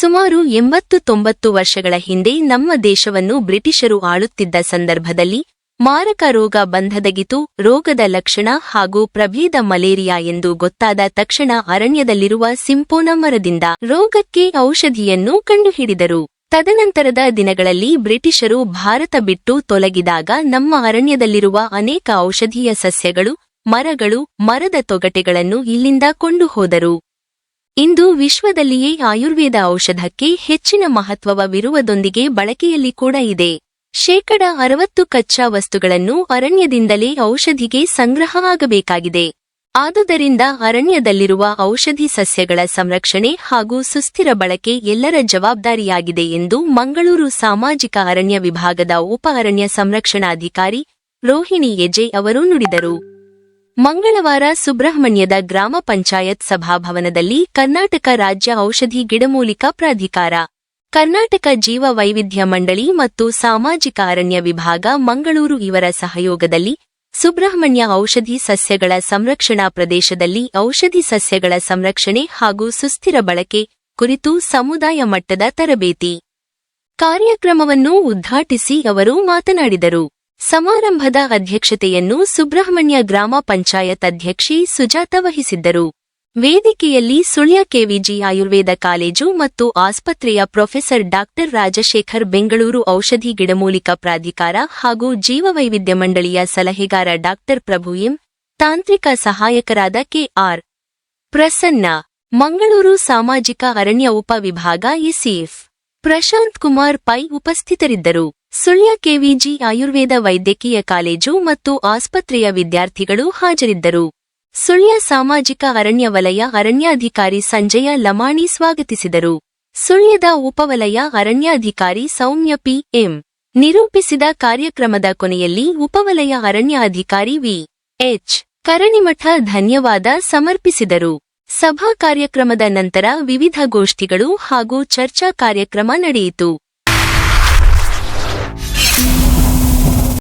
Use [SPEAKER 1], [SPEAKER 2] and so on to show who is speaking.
[SPEAKER 1] ಸುಮಾರು ಎಂಬತ್ತು ತೊಂಬತ್ತು ವರ್ಷಗಳ ಹಿಂದೆ ನಮ್ಮ ದೇಶವನ್ನು ಬ್ರಿಟಿಷರು ಆಳುತ್ತಿದ್ದ ಸಂದರ್ಭದಲ್ಲಿ ಮಾರಕ ರೋಗ ಬಂಧದಗಿತು, ರೋಗದ ಲಕ್ಷಣ ಹಾಗೂ ಪ್ರಭೇದ ಮಲೇರಿಯಾ ಎಂದು ಗೊತ್ತಾದ ತಕ್ಷಣ ಅರಣ್ಯದಲ್ಲಿರುವ ಸಿಂಪೋನ ಮರದಿಂದ ರೋಗಕ್ಕೆ ಔಷಧಿಯನ್ನು ಕಂಡುಹಿಡಿದರು. ತದನಂತರದ ದಿನಗಳಲ್ಲಿ ಬ್ರಿಟಿಷರು ಭಾರತ ಬಿಟ್ಟು ತೊಲಗಿದಾಗ ನಮ್ಮ ಅರಣ್ಯದಲ್ಲಿರುವ ಅನೇಕ ಔಷಧೀಯ ಸಸ್ಯಗಳು, ಮರಗಳು, ಮರದ ತೊಗಟೆಗಳನ್ನು ಇಲ್ಲಿಂದ ಕೊಂಡು ಹೋದರು ಇಂದು ವಿಶ್ವದಲ್ಲಿಯೇ ಆಯುರ್ವೇದ ಔಷಧಕ್ಕೆ ಹೆಚ್ಚಿನ ಮಹತ್ವವಿರುವುದೊಂದಿಗೆ ಬಳಕೆಯಲ್ಲಿ ಕೂಡ ಇದೆ. ಶೇಕಡ ಅರವತ್ತು ಕಚ್ಚಾ ವಸ್ತುಗಳನ್ನು ಅರಣ್ಯದಿಂದಲೇ ಔಷಧಿಗೆ ಸಂಗ್ರಹ ಆಗಬೇಕಾಗಿದೆ ಆದುದರಿಂದ ಅರಣ್ಯದಲ್ಲಿರುವ ಔಷಧಿ ಸಸ್ಯಗಳ ಸಂರಕ್ಷಣೆ ಹಾಗೂ ಸುಸ್ಥಿರ ಬಳಕೆ ಎಲ್ಲರ ಜವಾಬ್ದಾರಿಯಾಗಿದೆ ಎಂದು ಮಂಗಳೂರು ಸಾಮಾಜಿಕ ಅರಣ್ಯ ವಿಭಾಗದ ಉಪ ಅರಣ್ಯ ಸಂರಕ್ಷಣಾಧಿಕಾರಿ ರೋಹಿಣಿ ಎಜೆ ಅವರು ನುಡಿದರು. ಮಂಗಳವಾರ ಸುಬ್ರಹ್ಮಣ್ಯದ ಗ್ರಾಮ ಪಂಚಾಯತ್ ಸಭಾಭವನದಲ್ಲಿ ಕರ್ನಾಟಕ ರಾಜ್ಯ ಔಷಧಿ ಗಿಡಮೂಲಿಕಾ ಪ್ರಾಧಿಕಾರ, ಕರ್ನಾಟಕ ಜೀವ ವೈವಿಧ್ಯ ಮಂಡಳಿ ಮತ್ತು ಸಾಮಾಜಿಕ ಅರಣ್ಯ ವಿಭಾಗ ಮಂಗಳೂರು ಇವರ ಸಹಯೋಗದಲ್ಲಿ ಸುಬ್ರಹ್ಮಣ್ಯ ಔಷಧಿ ಸಸ್ಯಗಳ ಸಂರಕ್ಷಣಾ ಪ್ರದೇಶದಲ್ಲಿ ಔಷಧಿ ಸಸ್ಯಗಳ ಸಂರಕ್ಷಣೆ ಹಾಗೂ ಸುಸ್ಥಿರ ಬಳಕೆ ಕುರಿತು ಸಮುದಾಯ ಮಟ್ಟದ ತರಬೇತಿ ಕಾರ್ಯಕ್ರಮವನ್ನು ಉದ್ಘಾಟಿಸಿ ಅವರು ಮಾತನಾಡಿದರು. ಸಮಾರಂಭದ ಅಧ್ಯಕ್ಷತೆಯನ್ನು ಸುಬ್ರಹ್ಮಣ್ಯ ಗ್ರಾಮ ಪಂಚಾಯತ್ ಅಧ್ಯಕ್ಷಿ ಸುಜಾತ ವಹಿಸಿದ್ದರು. ವೇದಿಕೆಯಲ್ಲಿ ಸುಳ್ಯ ಕೆವಿಜಿ ಆಯುರ್ವೇದ ಕಾಲೇಜು ಮತ್ತು ಆಸ್ಪತ್ರೆಯ ಪ್ರೊಫೆಸರ್ ಡಾಕ್ಟರ್ ರಾಜಶೇಖರ್ ಬೆಂಗಳೂರು ಔಷಧಿ ಗಿಡಮೂಲಿಕಾ ಪ್ರಾಧಿಕಾರ ಹಾಗೂ ಜೀವವೈವಿಧ್ಯ ಮಂಡಳಿಯ ಸಲಹೆಗಾರ ಡಾಕ್ಟರ್ ಪ್ರಭು ಎಂ. ತಾಂತ್ರಿಕ ಸಹಾಯಕರಾದ ಕೆಆರ್ ಪ್ರಸನ್ನ, ಮಂಗಳೂರು ಸಾಮಾಜಿಕ ಅರಣ್ಯ ಉಪವಿಭಾಗ ಇಸಿಎಫ್ ಪ್ರಶಾಂತ್ ಕುಮಾರ್ ಪೈ ಉಪಸ್ಥಿತರಿದ್ದರು. ಸುಳ್ಯ ಕೆವಿಜಿ ಆಯುರ್ವೇದ ವೈದ್ಯಕೀಯ ಕಾಲೇಜು ಮತ್ತು ಆಸ್ಪತ್ರೆಯ ವಿದ್ಯಾರ್ಥಿಗಳು ಹಾಜರಿದ್ದರು. ಸುಳ್ಯ ಸಾಮಾಜಿಕ ಅರಣ್ಯ ವಲಯ ಅರಣ್ಯಾಧಿಕಾರಿ ಸಂಜಯ ಲಮಾಣಿ ಸ್ವಾಗತಿಸಿದರು. ಸುಳ್ಯದ ಉಪವಲಯ ಅರಣ್ಯಾಧಿಕಾರಿ ಸೌಮ್ಯ ಪಿ. ಎಂ. ನಿರೂಪಿಸಿದ ಕಾರ್ಯಕ್ರಮದ ಕೊನೆಯಲ್ಲಿ ಉಪವಲಯ ಅರಣ್ಯಾಧಿಕಾರಿ ವಿ. ಎಚ್. ಕರಣಿಮಠ ಧನ್ಯವಾದ ಸಮರ್ಪಿಸಿದರು. ಸಭಾ ಕಾರ್ಯಕ್ರಮದ ನಂತರ ವಿವಿಧ ಗೋಷ್ಠಿಗಳು ಹಾಗೂ ಚರ್ಚಾ ಕಾರ್ಯಕ್ರಮ ನಡೆಯಿತು.